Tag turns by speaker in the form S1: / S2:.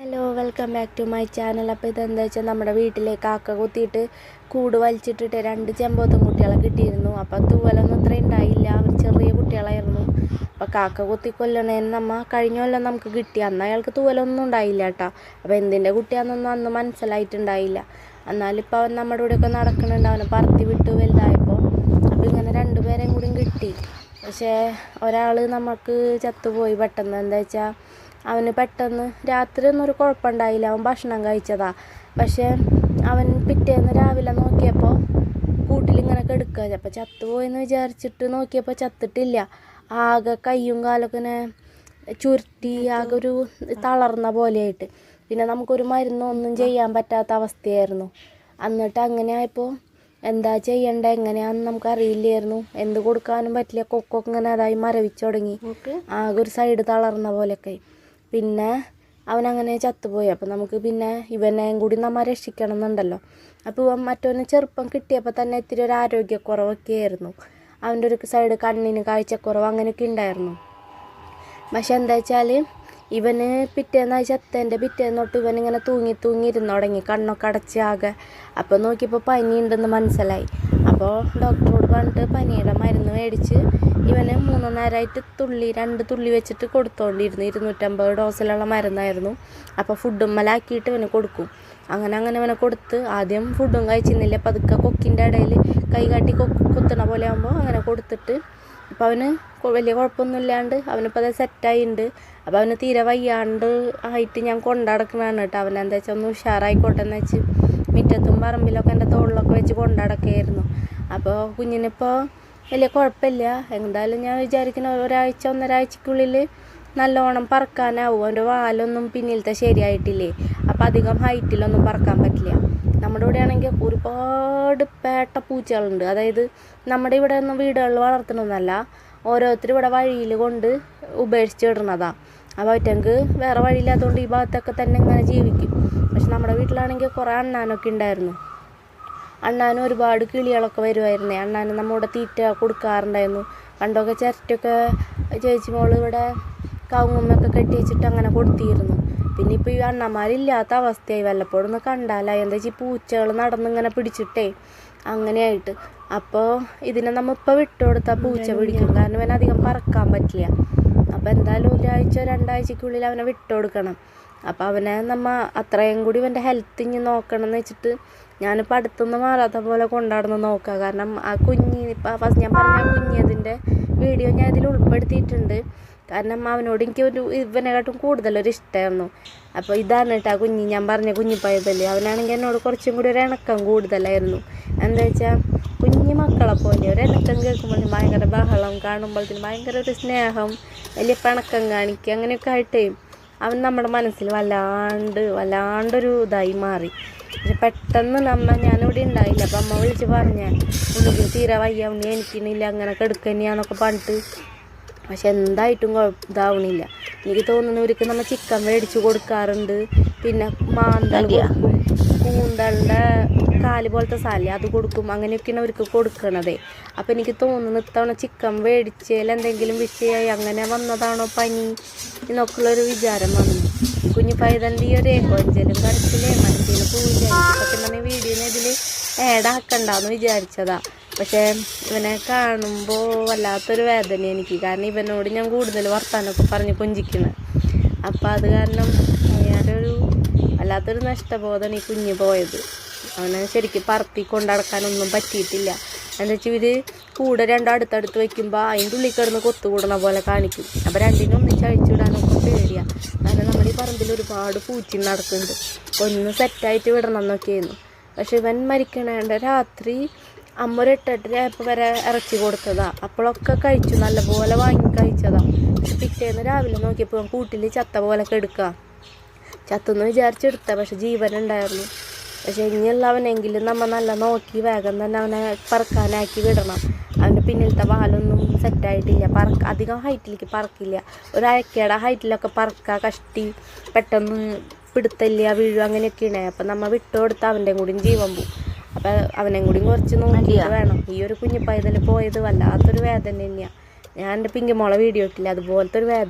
S1: Hello welcome back to my channel അപ്പോൾ ഇതെന്താ വെച്ചാൽ നമ്മുടെ വീട്ടിലെ കാക്ക കുത്തിയിട്ട് കൂട് വലിച്ചിട്ടിട്ട് രണ്ട് ചെമ്പോത്തും കുട്ടികളെ കിട്ടിയിരുന്നു. അപ്പോൾ തൂവലൊന്നും ഇത്ര ഉണ്ടായില്ല. അവർ ചെറിയ കുട്ടികളായിരുന്നു. അപ്പോൾ കാക്ക കുത്തി കൊല്ലണേന്ന് നമ്മ കഴിഞ്ഞ കൊല്ലം നമുക്ക് കിട്ടി. അന്ന് അയാൾക്ക് തൂവലൊന്നും ഉണ്ടായില്ല കേട്ടോ അപ്പോൾ എന്തിന്റെ കുട്ടിയാണെന്നൊന്നും അന്ന് മനസ്സിലായിട്ടുണ്ടായില്ല. എന്നാലിപ്പോൾ അവൻ നമ്മുടെ ഇവിടെയൊക്കെ നടക്കുന്നുണ്ട് അവനെ പറത്തി വിട്ട് വലുതായപ്പോൾ അപ്പോൾ ഇങ്ങനെ രണ്ടുപേരെയും കൂടി കിട്ടി. പക്ഷേ ഒരാൾ നമുക്ക് ചത്തുപോയി. പെട്ടെന്ന് എന്താ വെച്ചാൽ അവന് പെട്ടെന്ന് രാത്രി ഒന്നും ഒരു കുഴപ്പമുണ്ടായില്ല. അവൻ ഭക്ഷണം കഴിച്ചതാ. പക്ഷേ അവൻ പിറ്റേന്ന് രാവിലെ നോക്കിയപ്പോൾ കൂട്ടിലിങ്ങനെ കെടുക്കുക അപ്പോൾ ചത്തുപോയെന്ന് വിചാരിച്ചിട്ട് നോക്കിയപ്പോൾ ചത്തിട്ടില്ല. ആകെ കയ്യും കാലൊക്കെ ഇങ്ങനെ ചുരുട്ടി ആകെ ഒരു തളർന്ന പോലെയായിട്ട്. പിന്നെ നമുക്കൊരു മരുന്നൊന്നും ഒന്നും ചെയ്യാൻ പറ്റാത്ത അവസ്ഥയായിരുന്നു. എന്നിട്ട് അങ്ങനെ ആയപ്പോൾ എന്താ ചെയ്യണ്ടേ? എങ്ങനെയാണെന്ന് നമുക്ക് അറിയില്ലായിരുന്നു എന്ത് കൊടുക്കാനും പറ്റില്ല. കൊക്കൊക്കെ ഇങ്ങനെ അതായി മരവിച്ചു തുടങ്ങി. ആകെ ഒരു സൈഡ് തളർന്ന പോലെയൊക്കെ പിന്നെ അവനങ്ങനെ ചത്തുപോയി. അപ്പോൾ നമുക്ക് പിന്നെ ഇവനെയും കൂടി നമ്മൾ രക്ഷിക്കണം എന്നുണ്ടല്ലോ അപ്പോൾ മറ്റവന് ചെറുപ്പം കിട്ടിയപ്പോൾ തന്നെ ഇത്തിരി ഒരു ആരോഗ്യക്കുറവൊക്കെ ആയിരുന്നു. അവന്റെ ഒരു സൈഡ് കണ്ണിന് കാഴ്ചക്കുറവ് അങ്ങനെയൊക്കെ ഉണ്ടായിരുന്നു. പക്ഷെ എന്താ വെച്ചാൽ ഇവന് പിറ്റേന്ന് ചത്തേന്റെ പിറ്റേന്ന് തൊട്ട് ഇവനിങ്ങനെ തൂങ്ങി തൂങ്ങി തുടങ്ങി. കണ്ണൊക്കെ അടച്ച് ആകെ. അപ്പോൾ നോക്കിയപ്പോൾ പനി ഉണ്ടെന്ന് മനസ്സിലായി. അപ്പോൾ ഡോക്ടറോട് പറഞ്ഞിട്ട് പനിയുടെ മരുന്ന് മേടിച്ച് ഇവന് മൂന്ന് തുള്ളി രണ്ട് തുള്ളി വെച്ചിട്ട് കൊടുത്തോണ്ടിരുന്നു. ഇരുന്നൂറ്റമ്പത് ഡോസിലുള്ള മരുന്നായിരുന്നു. അപ്പോൾ ഫുഡും മലാക്കിയിട്ട് ഇവന് കൊടുക്കും. അങ്ങനെ അങ്ങനെ ഇവനെ കൊടുത്ത് ആദ്യം ഫുഡും കഴിച്ചിരുന്നില്ല. പതുക്കെ കൊക്കിന്റെ ഇടയിൽ കൈ കാട്ടി കുത്തണ പോലെ ആകുമ്പോൾ അങ്ങനെ കൊടുത്തിട്ട് അപ്പോൾ അവന് വലിയ കുഴപ്പമൊന്നുമില്ലാണ്ട് അവനിപ്പോൾ അത് സെറ്റായിട്ടുണ്ട് അപ്പോൾ അവന് തീരെ വയ്യാണ്ട് ആയിട്ട് ഞാൻ കൊണ്ടടക്കണതാണ് കേട്ടോ. അവനെന്താ വെച്ചാൽ ഒന്ന് ഉഷാറായിക്കോട്ടെ എന്ന് വെച്ച് മുറ്റത്തും പറമ്പിലൊക്കെ എന്റെ തോളിലൊക്കെ വെച്ച് കൊണ്ടടക്കുകയായിരുന്നു അപ്പോൾ കുഞ്ഞിനിപ്പോൾ വലിയ കുഴപ്പമില്ല എന്തായാലും ഞാൻ വിചാരിക്കുന്ന ഒരാഴ്ച ഒന്നരാഴ്ചക്കുള്ളിൽ നല്ലോണം പറക്കാനാവും. അവന്റെ വാലൊന്നും പിന്നിലത്തെ ശരിയായിട്ടില്ലേ. അപ്പോൾ അധികം ഹൈറ്റിലൊന്നും പറക്കാൻ പറ്റില്ല. നമ്മുടെ ഇവിടെ ആണെങ്കിൽ ഒരുപാട് പേട്ട പൂച്ചകളുണ്ട്. അതായത് നമ്മുടെ ഇവിടെ ഒന്നും വീടുകളിൽ വളർത്തണമെന്നല്ല ഓരോരുത്തർ ഇവിടെ വഴിയിൽ കൊണ്ട് ഉപേക്ഷിച്ച് ഇടുന്നതാണ് അപ്പോൾ അവറ്റങ്ങൾക്ക് വേറെ വഴിയില്ലാത്തതുകൊണ്ട് ഈ ഭാഗത്തൊക്കെ തന്നെ ഇങ്ങനെ ജീവിക്കും. പക്ഷെ നമ്മുടെ വീട്ടിലാണെങ്കിൽ കുറേ അണ്ണാനൊക്കെ ഉണ്ടായിരുന്നു. അണ്ണാനും ഒരുപാട് കിളികളൊക്കെ വരുമായിരുന്നേ അണ്ണാന് നമ്മുടെ തീറ്റ കൊടുക്കാറുണ്ടായിരുന്നു. പണ്ടൊക്കെ ചിരട്ടയൊക്കെ ചേച്ചി മോൾ ഇവിടെ കവുങ്ങുമ്മൊക്കെ കെട്ടി വെച്ചിട്ട് അങ്ങനെ കൊടുത്തിരുന്നു. പിന്നെ ഇപ്പോൾ ഈ അണ്ണന്മാരില്ലാത്ത അവസ്ഥയായി. വല്ലപ്പോഴും ഒന്ന് കണ്ടാലായി. എന്താ വെച്ചാൽ പൂച്ചകൾ നടന്നിങ്ങനെ പിടിച്ചിട്ടേ അങ്ങനെയായിട്ട്. അപ്പോൾ ഇതിനെ നമ്മൾ ഇപ്പോൾ വിട്ടുകൊടുത്താൽ പൂച്ച പിടിക്കും. കാരണം അവനധികം പറക്കാൻ പറ്റില്ല. അപ്പോൾ എന്തായാലും ഒരാഴ്ച രണ്ടാഴ്ചക്കുള്ളിൽ അവനെ വിട്ടുകൊടുക്കണം അപ്പോൾ അവനെ നമ്മ അത്രയും കൂടി ഇവന്റെ ഹെൽത്ത് ഇനി നോക്കണം എന്ന് വെച്ചിട്ട് ഞാനിപ്പോൾ അടുത്തുനിന്ന് മാറാത്ത പോലെ കൊണ്ടാടുന്ന നോക്കുക കാരണം ആ കുഞ്ഞി ഇപ്പം ഫസ്റ്റ് ഞാൻ പറഞ്ഞ ആ കുഞ്ഞതിന്റെ വീഡിയോ ഞാൻ ഇതിൽ ഉൾപ്പെടുത്തിയിട്ടുണ്ട്. കാരണം അവനോട് എനിക്ക് ഒരു ഇവനെക്കാട്ടും കൂടുതലൊരു ഇഷ്ടമായിരുന്നു അപ്പോൾ ഇതാണ് കേട്ടോ ആ കുഞ്ഞി ഞാൻ പറഞ്ഞ കുഞ്ഞിപ്പയതല്ലേ. അവനാണെങ്കിൽ എന്നോട് കുറച്ചും കൂടി ഒരു ഇണക്കം കൂടുതലായിരുന്നു. എന്താ വെച്ചാൽ കുഞ്ഞു മക്കളെ പോലെ ഒരു ഇണക്കം കേൾക്കുമ്പോൾ ഭയങ്കര ബഹളം കാണുമ്പോഴത്തേന് ഭയങ്കര ഒരു സ്നേഹം വലിയ പിണക്കം കാണിക്കുക അങ്ങനെയൊക്കെ ആയിട്ടേ അവൻ നമ്മുടെ മനസ്സിൽ വല്ലാണ്ട് വല്ലാണ്ടൊരു ഇതായി മാറി. പക്ഷെ പെട്ടെന്ന് നമ്മ ഞാനിവിടെ ഉണ്ടായില്ല. അപ്പം അമ്മ വിളിച്ച് പറഞ്ഞ ഉണ്ണിക്ക് തീരെ വയ്യ ഉണ്ണി എനിക്കിനില്ല അങ്ങനെ കെടുക്കന്നെയാന്നൊക്കെ പറഞ്ഞിട്ട്. പക്ഷെ എന്തായിട്ടും കുഴപ്പ ഇതാവണില്ല. എനിക്ക് തോന്നുന്നു ഇവർക്ക് നമ്മൾ ചിക്കൻ മേടിച്ച് കൊടുക്കാറുണ്ട്. പിന്നെ മാന്തൽ കൊടുക്കും. കൂന്തളിന്റെ കാൽ പോലത്തെ സാലേ അത് കൊടുക്കും. അങ്ങനെയൊക്കെയാണ് അവർക്ക് കൊടുക്കണതേ. അപ്പം എനിക്ക് തോന്നുന്നു ഇത്തവണ ചിക്കൻ മേടിച്ചതിൽ എന്തെങ്കിലും വിഷയമായി അങ്ങനെ വന്നതാണോ പനി? എന്നൊക്കെയുള്ളൊരു വിചാരം വന്നു. കുഞ്ഞു പൈതലിന്റെ ഈ ഒരു ഏകോഞ്ചലും കരച്ചിലേ സത്യം പറഞ്ഞ വീഡിയോനെ ഇതിൽ ഏടാക്കണ്ടെന്ന് വിചാരിച്ചതാ. പക്ഷേ ഇവനെ കാണുമ്പോൾ വല്ലാത്തൊരു വേദന എനിക്ക്. കാരണം ഇവനോട് ഞാൻ കൂടുതൽ വർത്താനമൊക്കെ പറഞ്ഞ് കൊഞ്ചിക്കുന്നത് അപ്പം അത് കാരണം ഞാനൊരു വല്ലാത്തൊരു നഷ്ടബോധമാണ് ഈ കുഞ്ഞ് പോയത്. അവനെ ശരിക്കും പറത്തി കൊണ്ടടക്കാനൊന്നും പറ്റിയിട്ടില്ല. എന്താ വെച്ചാൽ ഇത് കൂടെ രണ്ടും അടുത്തടുത്ത് വെക്കുമ്പോൾ അതിന്റെ ഉള്ളിൽ കിടന്ന് കൊത്തുകൂടണ പോലെ കാണിക്കും. അപ്പോൾ രണ്ടിനും ഒന്നിച്ച് അഴിച്ചുവിടാനൊക്കെ പേടിയാണ് കാരണം നമ്മുടെ ഈ പറമ്പിൽ ഒരുപാട് പൂച്ചി നടക്കുന്നുണ്ട്. ഒന്ന് സെറ്റായിട്ട് വിടണം എന്നൊക്കെയായിരുന്നു. പക്ഷെ ഇവൻ മരിക്കണേണ്ട രാത്രി അമ്മ ഒരു എട്ടെട്ടരയായപ്പോൾ വരെ ഇറച്ചി കൊടുത്തതാ. അപ്പോഴൊക്കെ കഴിച്ചു. നല്ലപോലെ വാങ്ങി കഴിച്ചതാ. പക്ഷെ പിറ്റേന്ന് രാവിലെ നോക്കിയപ്പോൾ കൂട്ടിൽ ചത്ത പോലെ കെടുക്കുക ചത്തെന്ന് വിചാരിച്ചെടുത്ത പക്ഷെ ജീവനുണ്ടായിരുന്നു പക്ഷെ ഇനിയുള്ളവനെങ്കിലും നമ്മൾ നല്ല നോക്കി വേഗം തന്നെ അവനെ പറക്കാനാക്കി വിടണം. അവന്റെ പിന്നിലത്തെ വാലൊന്നും സെറ്റായിട്ടില്ല. പറക്ക അധികം ഹൈറ്റിലേക്ക് പറക്കില്ല. ഒരു അയക്കയുടെ ഹൈറ്റിലൊക്കെ പറക്കുക കഷ്ടി പെട്ടെന്ന് പിടുത്തല്ല വീഴും അങ്ങനെയൊക്കെയാണ്. അപ്പം നമ്മൾ വിട്ടുകൊടുത്ത് അവന്റെ കൂടി ജീവൻ പോവും. അപ്പം അവനെയും കൂടി കുറച്ച് നോക്കിയിട്ട് വേണം. ഈ ഒരു കുഞ്ഞു പൈതൽ പോയത്? വല്ലാത്തൊരു വേദന തന്നെയാണ് ഞാൻ എന്റെ പിങ്കിമോളെ വീഡിയോ ഇട്ടില്ല. അതുപോലത്തെ ഒരു വേദന